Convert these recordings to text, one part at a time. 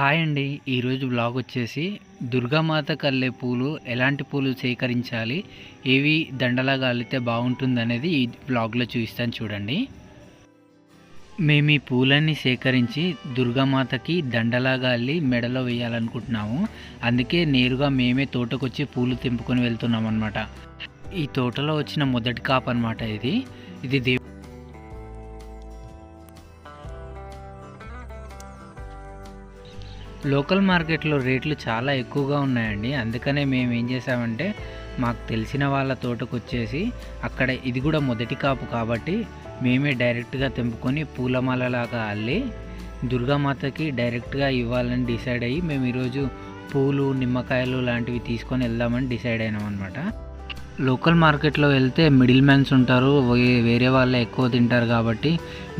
Hi అండి. ఈరోజు blog వచ్చేసి దుర్గామాత కల్లే పూలు ఎలాంటి పూలు సేకరించాలి ఏవి దండలాగా అల్లితే బాగుంటుంది అనేది ఈ బ్లాగ్లో చూపిస్తాను చూడండి. మేము ఈ పూలన్నీ సేకరించి దుర్గామాతకి దండలాగా అల్లి మెడలో వేయాలనుకుంటున్నాము. అందుకే నేరుగా మేమే తోటకొచ్చి పూలు తెంపుకొని వెళ్తున్నాం అనమాట ఈ తోటలో వచ్చిన మొదటి కాపు అనమాట ఇది. ఇది దేవు లోకల్ మార్కెట్లో రేట్లు చాలా ఎక్కువగా ఉన్నాయండి. అందుకనే మేము ఏం చేసామంటే మాకు తెలిసిన వాళ్ళ తోటకు వచ్చేసి అక్కడ ఇది కూడా మొదటి కాపు కాబట్టి మేమే డైరెక్ట్గా తెంపుకొని పూలమాలలాగా అల్లి దుర్గామాతకి డైరెక్ట్గా ఇవ్వాలని డిసైడ్ అయ్యి మేము ఈరోజు పూలు నిమ్మకాయలు లాంటివి తీసుకొని వెళ్దామని డిసైడ్ అయినాం అనమాట లోకల్ మార్కెట్లో వెళ్తే మిడిల్ మ్యాన్స్ ఉంటారు వేరే వాళ్ళే ఎక్కువ తింటారు కాబట్టి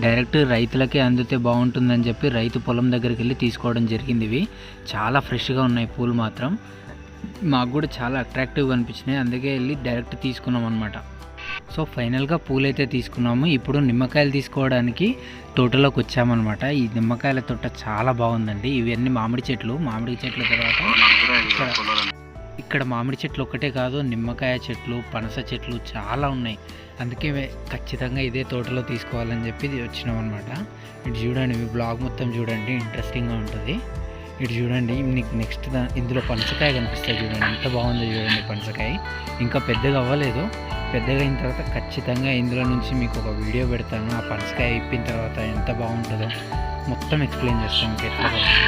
డైరెక్ట్ రైతులకే అందితే బాగుంటుందని చెప్పి రైతు పొలం దగ్గరికి వెళ్ళి తీసుకోవడం జరిగింది ఇవి. చాలా ఫ్రెష్గా ఉన్నాయి పూలు మాత్రం. మాకు కూడా చాలా అట్రాక్టివ్గా అనిపించినాయి. అందుకే వెళ్ళి డైరెక్ట్ తీసుకున్నాం అనమాట సో ఫైనల్గా పూలు అయితే తీసుకున్నాము. ఇప్పుడు నిమ్మకాయలు తీసుకోవడానికి తోటలోకి వచ్చామన్నమాట. ఈ నిమ్మకాయల తోట చాలా బాగుందండి. ఇవన్నీ మామిడి చెట్లు. మామిడి చెట్ల తర్వాత ఇక్కడ మామిడి చెట్లు ఒక్కటే కాదు నిమ్మకాయ చెట్లు పనస చెట్లు చాలా ఉన్నాయి. అందుకే ఖచ్చితంగా ఇదే తోటలో తీసుకోవాలని చెప్పి వచ్చినాం అనమాట ఇటు చూడండి మీ బ్లాగ్ మొత్తం చూడండి ఇంట్రెస్టింగ్గా ఉంటుంది. ఇటు చూడండి మీకు నెక్స్ట్ దా ఇందులో పనసకాయ కనిపిస్తుంది చూడండి ఎంత బాగుందో చూడండి పనసకాయ. ఇంకా పెద్దగా అవ్వలేదు. పెద్దగా అయిన తర్వాత ఖచ్చితంగా ఇందులో నుంచి మీకు ఒక వీడియో పెడతాను. ఆ పనసకాయ ఇప్పిన తర్వాత ఎంత బాగుంటుందో మొత్తం ఎక్స్ప్లెయిన్ చేస్తాను. మీకు ఎట్లా